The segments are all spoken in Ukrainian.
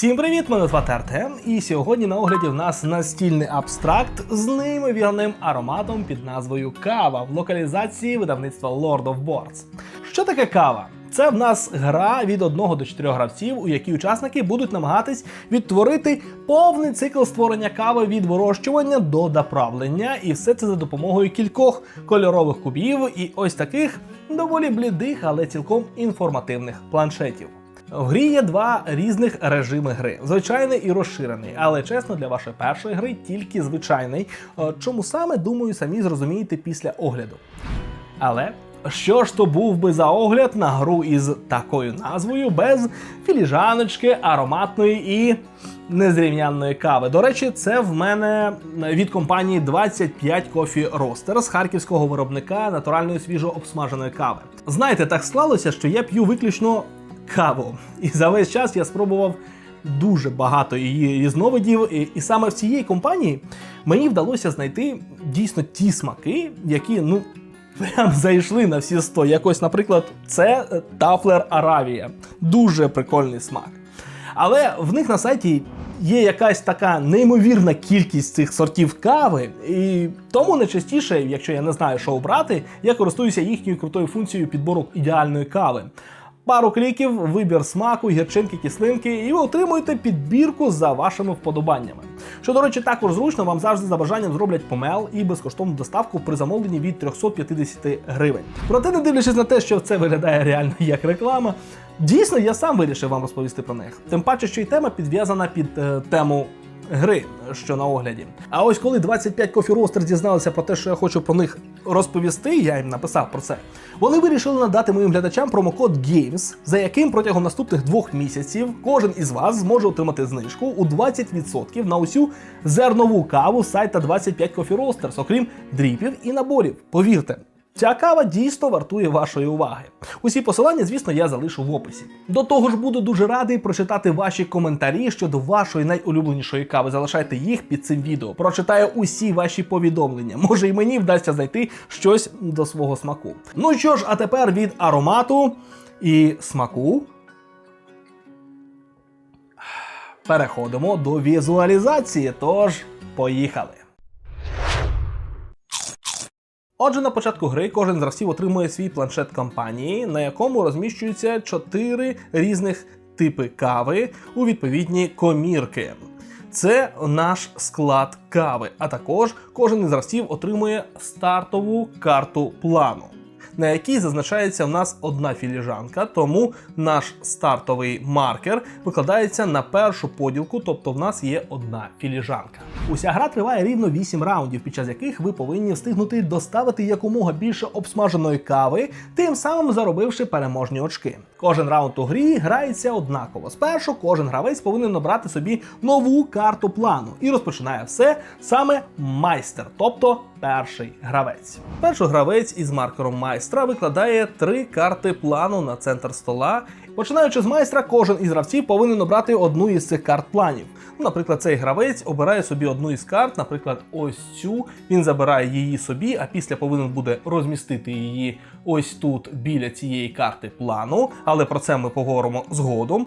Всім привіт! Мене звати Артем, і сьогодні на огляді в нас настільний абстракт з неймовірним ароматом під назвою Кава в локалізації видавництва Lord of Boards. Що таке кава? Це в нас гра від 1 до 4 гравців, у якій учасники будуть намагатись відтворити повний цикл створення кави від вирощування до доправлення, і все це за допомогою кількох кольорових кубів і ось таких доволі блідих, але цілком інформативних планшетів. В грі є два різних режими гри: звичайний і розширений. Але чесно, для вашої першої гри тільки звичайний. Е, Чому саме думаю, самі зрозумієте після огляду. Але що ж то був би за огляд на гру із такою назвою без філіжаночки, ароматної і незрівнянної кави. До речі, це в мене від компанії 25 Coffee Roaster з харківського виробника натуральної свіжо обсмаженої кави. Знаєте, так склалося, що я п'ю виключно каву. І за весь час я спробував дуже багато її різновидів. І, і саме в цієї компанії мені вдалося знайти дійсно ті смаки, які ну. Прям зайшли на всі 100. Якось, наприклад, це е, Тафлер Аравія. Дуже прикольний смак. Але в них на сайті є якась така неймовірна кількість цих сортів кави, і тому найчастіше, якщо я не знаю, що обрати, я користуюся їхньою крутою функцією підбору ідеальної кави. Пару кліків, вибір смаку, гірчинки, кислинки, і ви отримуєте підбірку за вашими вподобаннями. Що, до речі, також зручно, вам завжди за бажанням зроблять помел і безкоштовну доставку при замовленні від 350 гривень. Проте, не дивлячись на те, що це виглядає реально як реклама, дійсно я сам вирішив вам розповісти про них. Тим паче, що й тема підв'язана під е, тему гри, що на огляді. А ось коли 25 Coffee Roasters дізналися про те, що я хочу про них розповісти, я їм написав про це. Вони вирішили надати моїм глядачам промокод GAMES, за яким протягом наступних двох місяців кожен із вас зможе отримати знижку у 20% на усю зернову каву сайта 25 Coffee Roasters, окрім дріпів і наборів. Повірте. Ця кава дійсно вартує вашої уваги. Усі посилання, звісно, я залишу в описі. До того ж, буду дуже радий прочитати ваші коментарі щодо вашої найулюбленішої кави. Залишайте їх під цим відео. Прочитаю усі ваші повідомлення. Може, і мені вдасться знайти щось до свого смаку. Ну що ж, а тепер від аромату і смаку. Переходимо до візуалізації. Тож, поїхали. Отже, на початку гри кожен з гравців отримує свій планшет компанії, на якому розміщуються чотири різних типи кави у відповідні комірки. Це наш склад кави, а також кожен із гравців отримує стартову карту плану, на якій зазначається в нас одна філіжанка, тому наш стартовий маркер викладається на першу поділку, тобто в нас є одна філіжанка. Уся гра триває рівно 8 раундів, під час яких ви повинні встигнути доставити якомога більше обсмаженої кави, тим самим заробивши переможні очки. Кожен раунд у грі грається однаково. Спершу кожен гравець повинен набрати собі нову карту плану і розпочинає все саме майстер, тобто перший гравець. Перший гравець із маркером майстра викладає три карти плану на центр стола. Починаючи з майстра, кожен із гравців повинен обрати одну із цих карт планів. Ну, наприклад, цей гравець обирає собі одну із карт, наприклад, ось цю. Він забирає її собі, а після повинен буде розмістити її ось тут біля цієї карти плану. Але про це ми поговоримо згодом.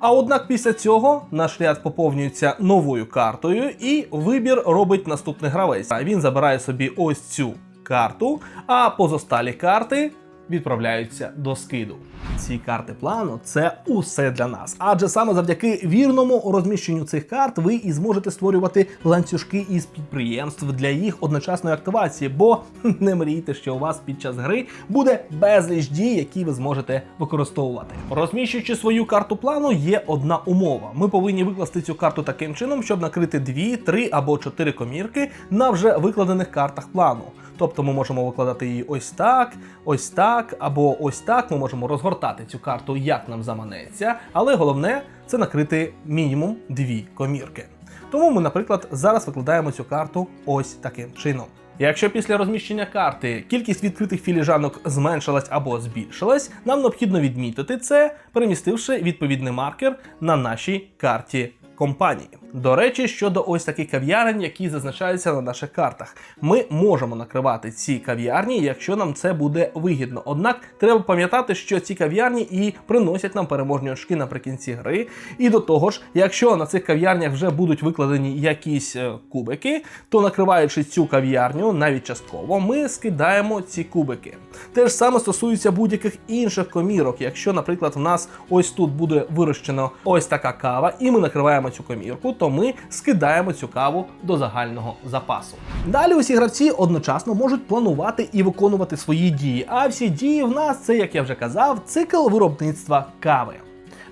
А однак після цього наш ряд поповнюється новою картою, і вибір робить наступний гравець. Він забирає собі ось цю карту, а позосталі карти відправляються до скиду. Ці карти плану це усе для нас, адже саме завдяки вірному розміщенню цих карт ви і зможете створювати ланцюжки із підприємств для їх одночасної активації, бо не мрійте, що у вас під час гри буде безліч дій, які ви зможете використовувати. Розміщуючи свою карту плану, є одна умова. Ми повинні викласти цю карту таким чином, щоб накрити дві, три або чотири комірки на вже викладених картах плану. Тобто ми можемо викладати її ось так, ось так, або ось так. Ми можемо розгортати цю карту, як нам заманеться, але головне це накрити мінімум дві комірки. Тому ми, наприклад, зараз викладаємо цю карту ось таким чином. Якщо після розміщення карти кількість відкритих філіжанок зменшилась або збільшилась, нам необхідно відмітити це, перемістивши відповідний маркер на нашій карті компанії. До речі, щодо ось таких кав'ярень, які зазначаються на наших картах, ми можемо накривати ці кав'ярні, якщо нам це буде вигідно. Однак треба пам'ятати, що ці кав'ярні і приносять нам переможні очки наприкінці гри. І до того ж, якщо на цих кав'ярнях вже будуть викладені якісь е, кубики, то накриваючи цю кав'ярню навіть частково, ми скидаємо ці кубики. Те ж саме стосується будь-яких інших комірок. Якщо, наприклад, в нас ось тут буде вирощено ось така кава, і ми накриваємо цю комірку, то ми скидаємо цю каву до загального запасу. Далі усі гравці одночасно можуть планувати і виконувати свої дії. А всі дії в нас це, як я вже казав, цикл виробництва кави.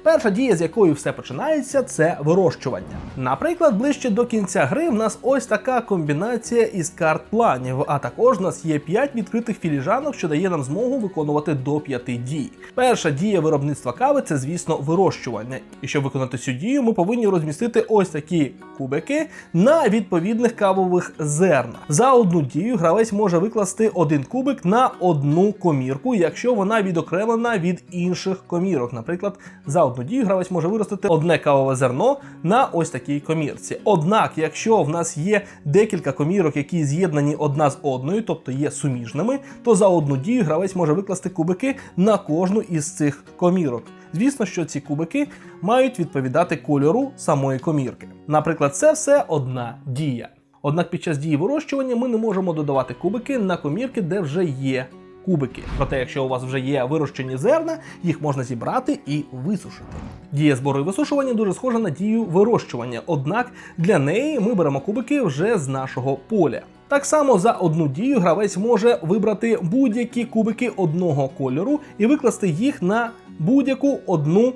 Перша дія, з якої все починається, це вирощування. Наприклад, ближче до кінця гри в нас ось така комбінація із карт планів, а також в нас є 5 відкритих філіжанок, що дає нам змогу виконувати до 5 дій. Перша дія виробництва кави це, звісно, вирощування. І щоб виконати цю дію, ми повинні розмістити ось такі кубики на відповідних кавових зернах. За одну дію гравець може викласти один кубик на одну комірку, якщо вона відокремлена від інших комірок. Наприклад, за дію гравець може виростити одне кавове зерно на ось такій комірці. Однак, якщо в нас є декілька комірок, які з'єднані одна з одною, тобто є суміжними, то за одну дію гравець може викласти кубики на кожну із цих комірок. Звісно, що ці кубики мають відповідати кольору самої комірки. Наприклад, це все одна дія. Однак під час дії вирощування ми не можемо додавати кубики на комірки, де вже є кубики. Проте, якщо у вас вже є вирощені зерна, їх можна зібрати і висушити. Дія збору і висушування дуже схожа на дію вирощування, однак для неї ми беремо кубики вже з нашого поля. Так само за одну дію гравець може вибрати будь-які кубики одного кольору і викласти їх на будь-яку одну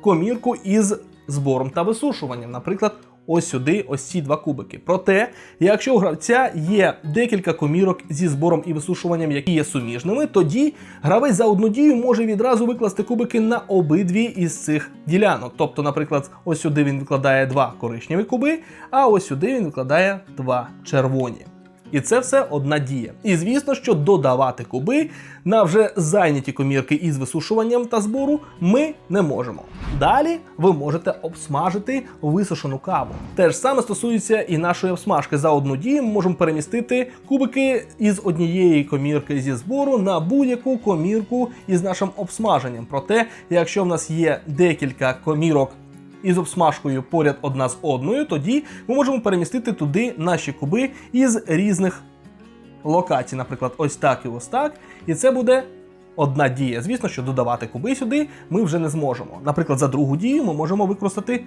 комірку із збором та висушуванням. Наприклад, ось сюди, ось ці два кубики. Проте, якщо у гравця є декілька комірок зі збором і висушуванням, які є суміжними, тоді гравець за одну дію може відразу викласти кубики на обидві із цих ділянок. Тобто, наприклад, ось сюди він викладає два коричневі куби, а ось сюди він викладає два червоні. І це все одна дія. І звісно, що додавати куби на вже зайняті комірки із висушуванням та збору ми не можемо. Далі ви можете обсмажити висушену каву. Те ж саме стосується і нашої обсмажки. За одну дію ми можемо перемістити кубики із однієї комірки зі збору на будь-яку комірку із нашим обсмаженням. Проте, якщо в нас є декілька комірок із обсмажкою поряд одна з одною, тоді ми можемо перемістити туди наші куби із різних локацій, наприклад, ось так і ось так. І це буде одна дія. Звісно, що додавати куби сюди ми вже не зможемо. Наприклад, за другу дію ми можемо використати.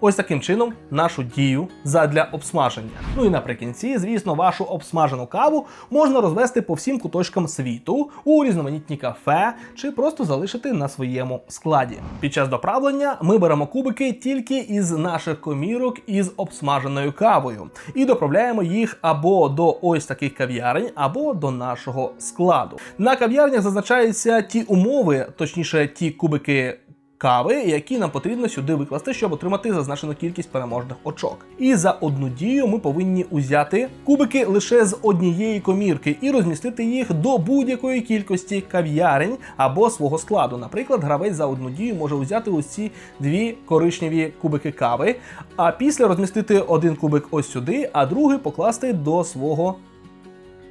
Ось таким чином нашу дію задля обсмаження. Ну і наприкінці, звісно, вашу обсмажену каву можна розвести по всім куточкам світу у різноманітні кафе чи просто залишити на своєму складі. Під час доправлення ми беремо кубики тільки із наших комірок із обсмаженою кавою і доправляємо їх або до ось таких кав'ярень, або до нашого складу. На кав'ярнях зазначаються ті умови, точніше, ті кубики кави, які нам потрібно сюди викласти, щоб отримати зазначену кількість переможних очок. І за одну дію ми повинні узяти кубики лише з однієї комірки і розмістити їх до будь-якої кількості кав'ярень або свого складу. Наприклад, гравець за одну дію може узяти ці дві коричневі кубики кави, а після розмістити один кубик ось сюди, а другий покласти до свого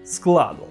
складу.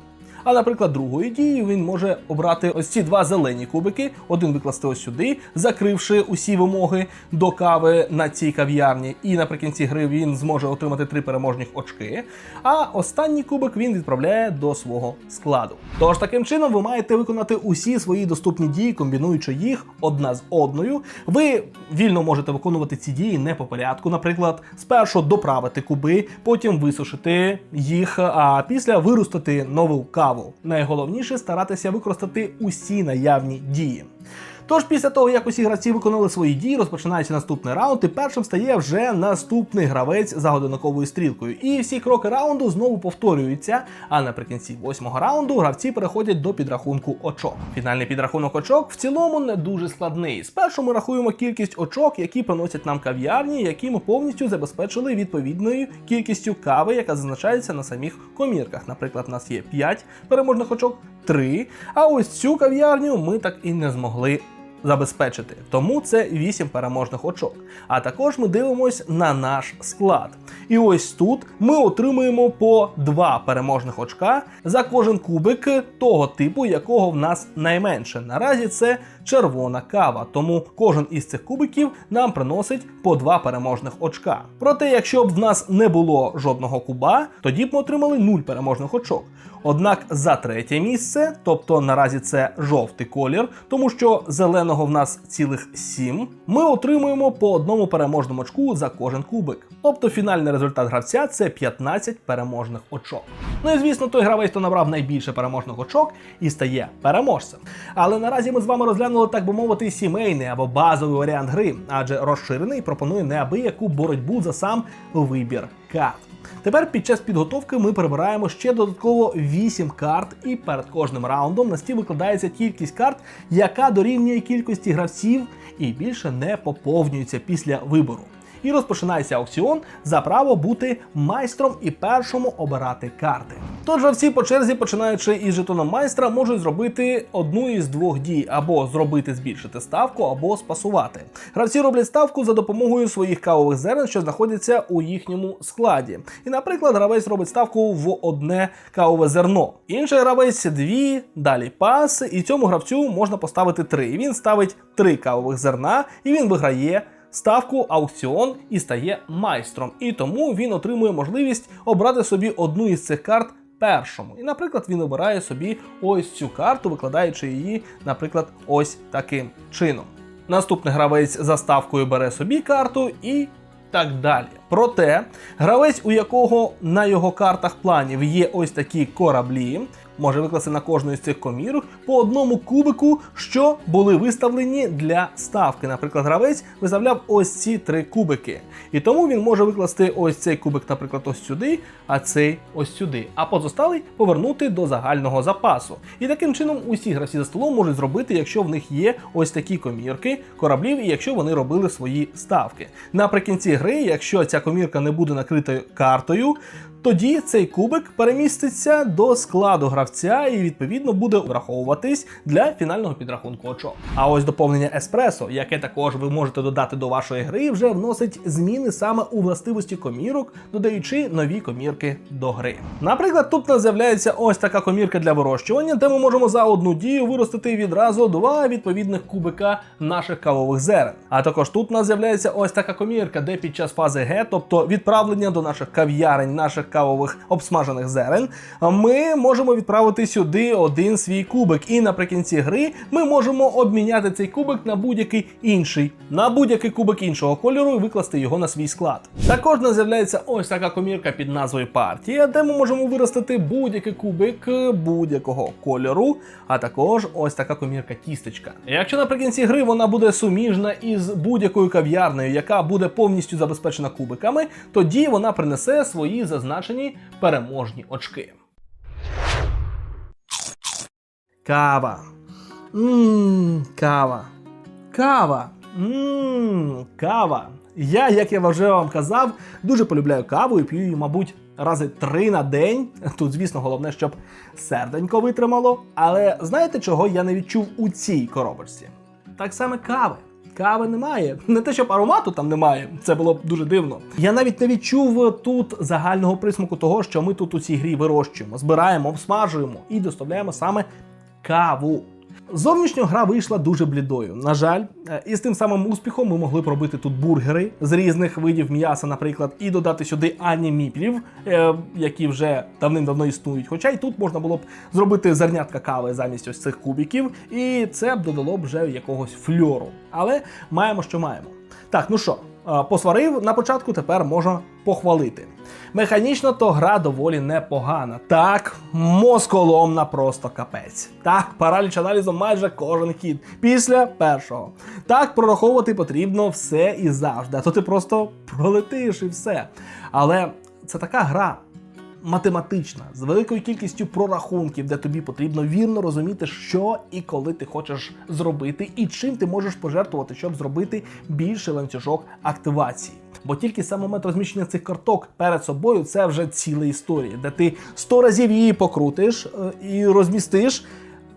А наприклад, другою дією він може обрати ось ці два зелені кубики, один викласти ось сюди, закривши усі вимоги до кави на цій кав'ярні. І наприкінці гри він зможе отримати три переможних очки. А останній кубик він відправляє до свого складу. Тож таким чином ви маєте виконати усі свої доступні дії, комбінуючи їх одна з одною. Ви вільно можете виконувати ці дії не по порядку. Наприклад, спершу доправити куби, потім висушити їх, а після виростити нову каву. Найголовніше старатися використати усі наявні дії. Тож після того, як усі гравці виконали свої дії, розпочинається наступний раунд, і першим стає вже наступний гравець за годинниковою стрілкою. І всі кроки раунду знову повторюються. А наприкінці восьмого раунду гравці переходять до підрахунку очок. Фінальний підрахунок очок в цілому не дуже складний. Спершу ми рахуємо кількість очок, які приносять нам кав'ярні, які ми повністю забезпечили відповідною кількістю кави, яка зазначається на самих комірках. Наприклад, у нас є 5 переможних очок, 3. А ось цю кав'ярню ми так і не змогли забезпечити. Тому це 8 переможних очок. А також ми дивимось на наш склад. І ось тут ми отримуємо по 2 переможних очка за кожен кубик того типу, якого в нас найменше. Наразі це червона кава, тому кожен із цих кубиків нам приносить по 2 переможних очка. Проте, якщо б в нас не було жодного куба, тоді б ми отримали 0 переможних очок. Однак за третє місце, тобто наразі це жовтий колір, тому що зеленого в нас цілих 7, ми отримуємо по одному переможному очку за кожен кубик. Тобто фінальний результат гравця це 15 переможних очок. Ну і звісно, той гравець, хто набрав найбільше переможних очок і стає переможцем. Але наразі ми з вами розглянули, так би мовити, сімейний або базовий варіант гри, адже розширений пропонує неабияку боротьбу за сам вибір карт. Тепер під час підготовки ми прибираємо ще додатково 8 карт, і перед кожним раундом на стіл викладається кількість карт, яка дорівнює кількості гравців і більше не поповнюється після вибору. І розпочинається аукціон за право бути майстром і першому обирати карти. Тож всі по черзі, починаючи із жетоном майстра, можуть зробити одну із двох дій: або зробити збільшити ставку, або спасувати. Гравці роблять ставку за допомогою своїх кавових зерен, що знаходяться у їхньому складі. І, наприклад, гравець робить ставку в одне кавове зерно. Інший гравець дві, далі пас, і цьому гравцю можна поставити три. Він ставить три кавових зерна і він виграє ставку аукціон і стає майстром. І тому він отримує можливість обрати собі одну із цих карт. Першому. І, наприклад, він обирає собі ось цю карту, викладаючи її, наприклад, ось таким чином. Наступний гравець за ставкою бере собі карту і так далі. Проте, гравець, у якого на його картах планів є ось такі кораблі, може викласти на кожну із цих комірок по одному кубику, що були виставлені для ставки. Наприклад, гравець виставляв ось ці три кубики. І тому він може викласти ось цей кубик, наприклад, ось сюди, а цей ось сюди. А позосталий повернути до загального запасу. І таким чином усі гравці за столом можуть зробити, якщо в них є ось такі комірки кораблів, і якщо вони робили свої ставки. Наприкінці гри, якщо ця комірка не буде накрита картою, тоді цей кубик переміститься до складу гравця і відповідно буде враховуватись для фінального підрахунку очок. А ось доповнення еспресо, яке також ви можете додати до вашої гри, вже вносить зміни саме у властивості комірок, додаючи нові комірки до гри. Наприклад, тут нас з'являється ось така комірка для вирощування, де ми можемо за одну дію виростити відразу два відповідних кубика наших кавових зерен. А також тут у нас з'являється ось така комірка, де під час фази Г, тобто відправлення до наших кав'ярень, наших кавових обсмажених зерен, ми можемо відправити сюди один свій кубик. І наприкінці гри ми можемо обміняти цей кубик на будь-який інший, на будь-який кубик іншого кольору і викласти його на свій склад. Також нас з'являється ось така комірка під назвою партія, де ми можемо виростити будь-який кубик будь-якого кольору, а також ось така комірка тістечка. Якщо наприкінці гри вона буде суміжна із будь-якою кав'ярнею, яка буде повністю забезпечена кубиками, тоді вона принесе свої зазначені переможні очки. Кава. Ммм, кава. Кава. Ммм, кава. Я, як я вже вам казав, дуже полюбляю каву і п'ю її, мабуть, рази три на день. Тут, звісно, головне, щоб серденько витримало. Але знаєте, чого я не відчув у цій коробочці? Так само кави. Кави немає. Не те, щоб аромату там немає, це було б дуже дивно. Я навіть не відчув тут загального присмаку того, що ми тут у цій грі вирощуємо, збираємо, обсмажуємо і доставляємо саме каву. Зовнішньо гра вийшла дуже блідою. На жаль, Е, і з тим самим успіхом ми могли б робити тут бургери з різних видів м'яса, наприклад, і додати сюди ані міплів, е, які вже давним-давно існують. Хоча й тут можна було б зробити зернятка кави замість ось цих кубиків, і це б додало б вже якогось фльору. Але маємо, що маємо. Так, ну що, посварив на початку, тепер можна похвалити. Механічно то гра доволі непогана. Так, мозколомна просто капець. Так, параліч аналізом майже кожен хід після першого. Так, прораховувати потрібно все і завжди, а то ти просто пролетиш і все. Але це така гра. Математична, з великою кількістю прорахунків, де тобі потрібно вірно розуміти, що і коли ти хочеш зробити, і чим ти можеш пожертвувати, щоб зробити більший ланцюжок активації. Бо тільки сам момент розміщення цих карток перед собою це вже ціла історія, де ти сто разів її покрутиш е, і розмістиш.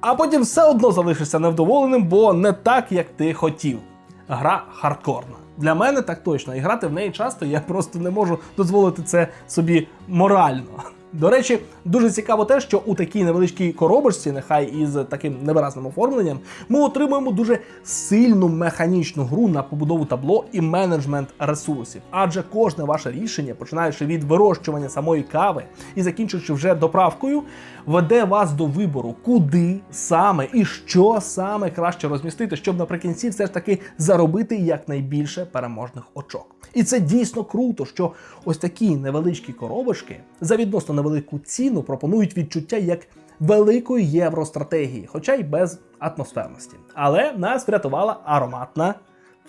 а потім все одно залишишся невдоволеним, бо не так, як ти хотів. Гра хардкорна. Для мене так точно, і грати в неї часто я просто не можу дозволити це собі морально. До речі, дуже цікаво те, що у такій невеличкій коробочці, нехай із таким невиразним оформленням, ми отримуємо дуже сильну механічну гру на побудову табло і менеджмент ресурсів. Адже кожне ваше рішення, починаючи від вирощування самої кави і закінчуючи вже доправкою, веде вас до вибору, куди саме і що саме краще розмістити, щоб наприкінці все ж таки заробити якнайбільше переможних очок. І це дійсно круто, що ось такі невеличкі коробочки за відносно невелику ціну пропонують відчуття як великої євростратегії, хоча й без атмосферності. Але нас врятувала ароматна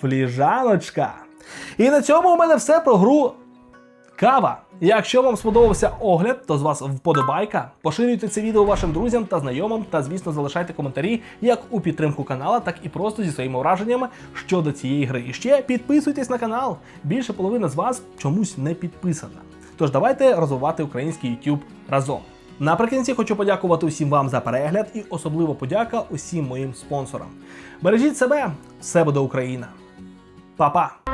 фліжаночка. І на цьому у мене все про гру Кава. Якщо вам сподобався огляд, то з вас вподобайка. Поширюйте це відео вашим друзям та знайомим, та звісно залишайте коментарі як у підтримку канала, так і просто зі своїми враженнями щодо цієї гри. І ще підписуйтесь на канал. Більше половина з вас чомусь не підписана. Тож давайте розвивати український YouTube разом. Наприкінці хочу подякувати усім вам за перегляд і особливо подяка усім моїм спонсорам. Бережіть себе, все буде Україна. Па-па!